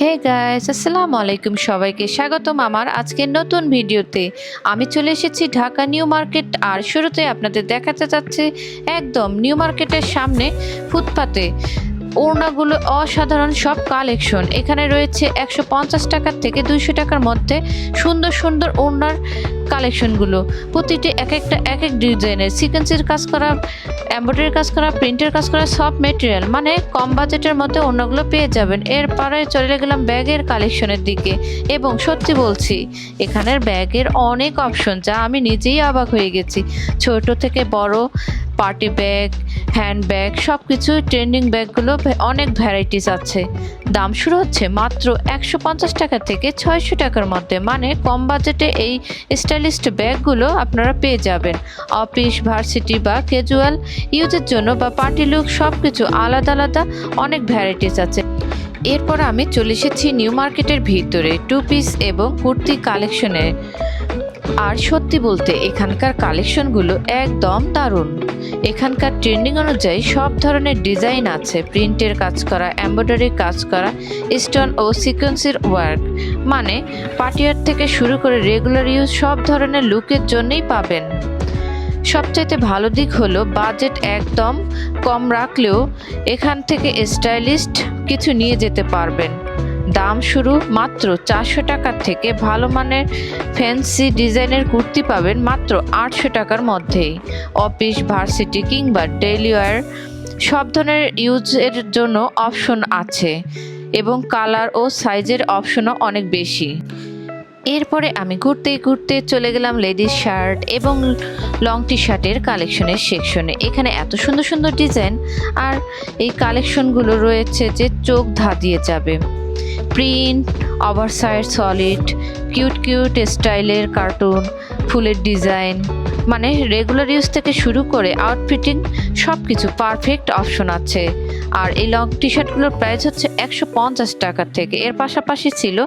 Hey guys আসসালামু আলাইকুম সবাইকে। স্বাগতম আমার আজকের নতুন ভিডিওতে। আমি চলে এসেছি ঢাকা নিউ মার্কেট আর শুরুতে আপনাদের দেখাতে যাচ্ছে একদম নিউ মার্কেটের সামনে ফুটপাতে। ওড়নাগুলো অসাধারণ সব কালেকশন এখানে রয়েছে একশো পঞ্চাশ টাকার থেকে দুইশো টাকার মধ্যে সুন্দর সুন্দর ওড়নার কালেকশনগুলো। প্রতিটি এক একটা, এক এক ডিজাইনের সিকোয়েন্সের কাজ করা এমব্রয়ডারি কাজ করা, প্রিন্টের কাজ করা, সব মেটেরিয়াল মানে কম বাজেটের মধ্যে অন্যগুলো পেয়ে যাবেন। এরপরে চলে গেলাম ব্যাগের কালেকশনের দিকে। এবং সত্যি বলছি, এখানের ব্যাগের অনেক অপশন যা আমি নিজেই অবাক হয়ে গেছি। ছোট থেকে বড় পার্টি ব্যাগ হ্যান্ড ব্যাগ সব কিছু ট্রেন্ডিং ব্যাগগুলো অনেক ভ্যারাইটিস আছে। দাম শুরু হচ্ছে মাত্র একশো পঞ্চাশ টাকা থেকে ছয়শো টাকার মধ্যে। মানে কম বাজেটে এই স্টাইলিস্ট ব্যাগগুলো আপনারা পেয়ে যাবেন। অফিস ভার্সিটি বা ক্যাজুয়াল ইউজের জন্য বা পার্টি লুক সব কিছু আলাদা আলাদা অনেক ভ্যারাইটিস আছে। এরপর আমি চলে এসেছি নিউ মার্কেটের ভিতরে টু পিস এবং কুর্তি কালেকশনে আর সত্যি বলতে এখানকার কালেকশনগুলো একদম দারুণ। এখানকার ট্রেন্ডিং অনুযায়ী সব ধরনের ডিজাইন আছে। প্রিন্টের কাজ করা এমব্রয়ডারি কাজ করা, স্টোন ও সিকোয়েন্সের ওয়ার্ক। মানে পাটিয়ার থেকে শুরু করে রেগুলার ইউজ সব ধরনের লুকের জন্যই পাবেন। সবচাইতে ভালো দিক হলো বাজেট একদম কম রাখলেও এখান থেকে স্টাইলিস্ট কিছু নিয়ে যেতে পারবেন। দাম শুরু মাত্র চারশো টাকার থেকে ভালো মানের ফ্যান্সি ডিজাইনের কুর্তি পাবেন মাত্র আটশো টাকার মধ্যেই। অফিস, ভার্সিটি কিংবা ডেইলি ওয়্যার সব ধরনের ইউজের জন্য অপশন আছে এবং কালার ও সাইজের অপশনও অনেক বেশি। এরপরে আমি ঘুরতে ঘুরতে চলে গেলাম লেডিস শার্ট এবং লং টি শার্টের কালেকশনের সেকশনে। এখানে এত সুন্দর সুন্দর ডিজাইন আর এই কালেকশনগুলো রয়েছে যে চোখ ধাঁধিয়ে যাবে। Print oversize solid cute cute স্টাইলের কার্টুন ফুলের ডিজাইন মানে রেগুলার ইউজ থেকে শুরু করে আউটফিটিং সব কিছু পারফেক্ট অপশন আছে। আর এই লং টি শার্টগুলোর প্রাইস হচ্ছে একশো পঞ্চাশ টাকার থেকে। এর পাশাপাশি ছিল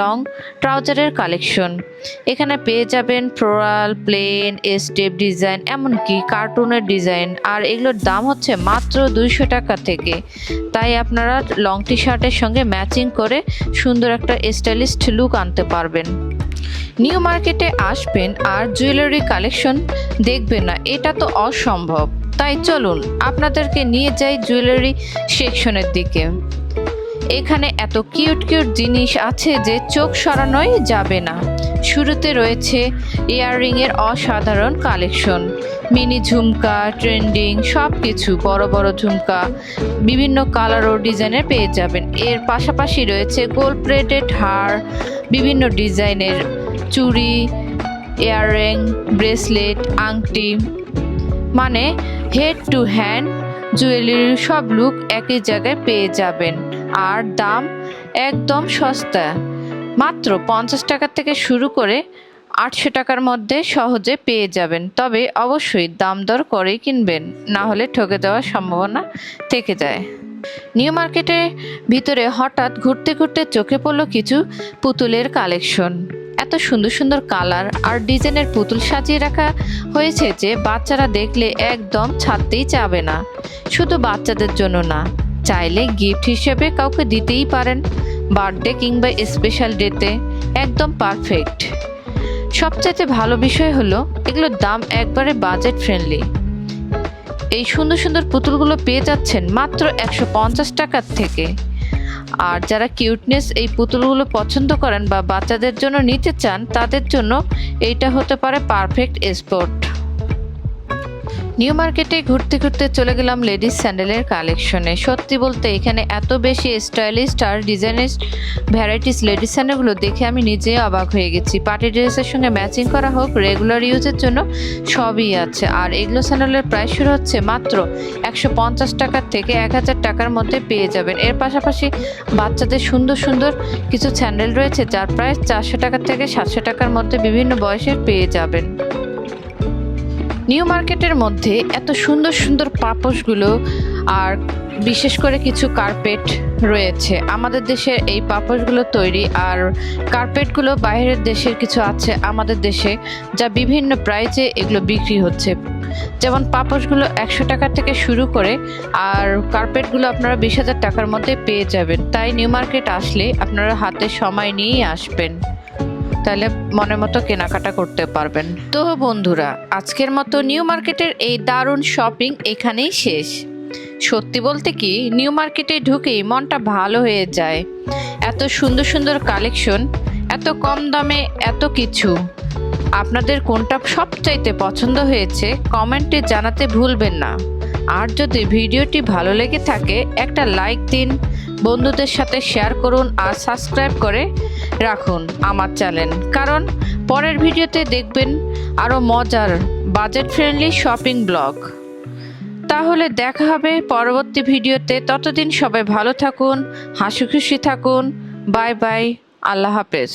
লং ট্রাউজারের কালেকশন এখানে পেয়ে যাবেন ফ্লোরাল প্লেন স্টেপ ডিজাইন এমনকি কার্টুনের ডিজাইন আর এগুলোর দাম হচ্ছে মাত্র দুইশো টাকা থেকে। তাই আপনারা লং টি শার্টের সঙ্গে ম্যাচিং করে সুন্দর একটা স্টাইলিস্ট লুক আনতে পারবেন। নিউ মার্কেটে আসবেন আর জুয়েলারি কালেকশন দেখবেন না। এটা তো অসম্ভব। তাই চলুন আপনাদেরকে নিয়ে যাই জুয়েলারি সেকশনের দিকে। এখানে এত কিউট কিউট জিনিস আছে যে চোখ সরানোই যাবে না। শুরুতে রয়েছে ইয়াররিংয়ের অসাধারণ কালেকশন। মিনি ঝুমকা, ট্রেন্ডিং সব কিছু বড় বড় ঝুমকা, বিভিন্ন কালার ও ডিজাইনের পেয়ে যাবেন। এর পাশাপাশি রয়েছে গোল্ড প্লেটেড হার, বিভিন্ন ডিজাইনের চুড়ি, ইয়াররিং, ব্রেসলেট, আংটি। মানে হেড টু হ্যান্ড জুয়েলারির সব লুক একই জায়গায় পেয়ে যাবেন। আর দাম একদম সস্তা। মাত্র পঞ্চাশ টাকা থেকে শুরু করে আটশো টাকার মধ্যে সহজে পেয়ে যাবেন। তবে অবশ্যই দাম দর করেই কিনবেন, না হলে ঠকে দেওয়ার সম্ভাবনা থেকে যায়। নিউ মার্কেটের ভিতরে হঠাৎ ঘুরতে ঘুরতে চোখে পড়ল কিছু পুতুলের কালেকশন। এত সুন্দর সুন্দর কালার আর ডিজাইনের পুতুল সাজিয়ে রাখা হয়েছে যে বাচ্চারা দেখলে একদম ছাড়তেই চাবে না। শুধু বাচ্চাদের জন্য না, চাইলে গিফট হিসেবে কাউকে দিতেই পারেন। বার্থডে কিংবা স্পেশাল ডেতে একদম পারফেক্ট সবচাইতে ভালো বিষয় হলো, এগুলোর দাম একবারে বাজেট ফ্রেন্ডলি এই সুন্দর সুন্দর পুতুলগুলো পেয়ে যাচ্ছেন মাত্র একশো পঞ্চাশ টাকার থেকে। আর যারা কিউটনেস এই পুতুলগুলো পছন্দ করেন বা বাচ্চাদের জন্য নিতে চান, তাদের জন্য এইটা হতে পারে পারফেক্ট স্পট নিউ মার্কেটে ঘুরতে ঘুরতে চলে গেলাম লেডিস স্যান্ডেলের কালেকশনে সত্যি বলতে এখানে এত বেশি স্টাইলিস্ট আর ডিজাইনের ভ্যারাইটিস লেডিস স্যান্ডেলগুলো দেখে আমি নিজেই অবাক হয়ে গেছি। পার্টি ড্রেসের সঙ্গে ম্যাচিং করা হোক রেগুলার ইউজের জন্য সবই আছে। আর এগুলো স্যান্ডেলের প্রাইস শুরু হচ্ছে মাত্র একশো পঞ্চাশ টাকার থেকে এক হাজার টাকার মধ্যে পেয়ে যাবেন। এর পাশাপাশি বাচ্চাদের সুন্দর সুন্দর কিছু স্যান্ডেল রয়েছে, যার প্রাইস চারশো টাকা থেকে সাতশো টাকার মধ্যে বিভিন্ন বয়সে পেয়ে যাবেন। নিউ মার্কেটের মধ্যে এত সুন্দর সুন্দর পাপোশগুলো আর বিশেষ করে কিছু কার্পেট রয়েছে। আমাদের দেশের এই পাপোশগুলো তৈরি আর কার্পেটগুলো বাইরের দেশের কিছু আছে আমাদের দেশে যা বিভিন্ন প্রাইজে এগুলো বিক্রি হচ্ছে। যেমন পাপোশগুলো একশো টাকা থেকে শুরু করে আর কার্পেটগুলো আপনারা বিশ হাজার টাকার মধ্যে পেয়ে যাবেন। তাই নিউ মার্কেট আসলে আপনারা হাতে সময় নিয়েই আসবেন। তাহলে মনের মতো কেনাকাটা করতে পারবেন। তো বন্ধুরা, আজকের মতো নিউ মার্কেটের এই দারুণ শপিং এখানেই শেষ। সত্যি বলতে কি, নিউ মার্কেটে ঢুকেই মনটা ভালো হয়ে যায়। এত সুন্দর সুন্দর কালেকশন, এত কম দামে এত কিছু। আপনাদের কোনটা সবচাইতে পছন্দ হয়েছে, কমেন্টে জানাতে ভুলবেন না। আর যদি ভিডিওটি ভালো লেগে থাকে, একটা লাইক দিন বন্ধুদের সাথে শেয়ার করুন আর সাবস্ক্রাইব করে রাখুন আমার চ্যানেল কারণ পরের ভিডিওতে দেখবেন আরও মজার বাজেট ফ্রেন্ডলি শপিং ব্লগ তাহলে দেখা হবে পরবর্তী ভিডিওতে। ততদিন সবাই ভালো থাকুন হাসি খুশি থাকুন। বাই বাই, আল্লাহ হাফেজ।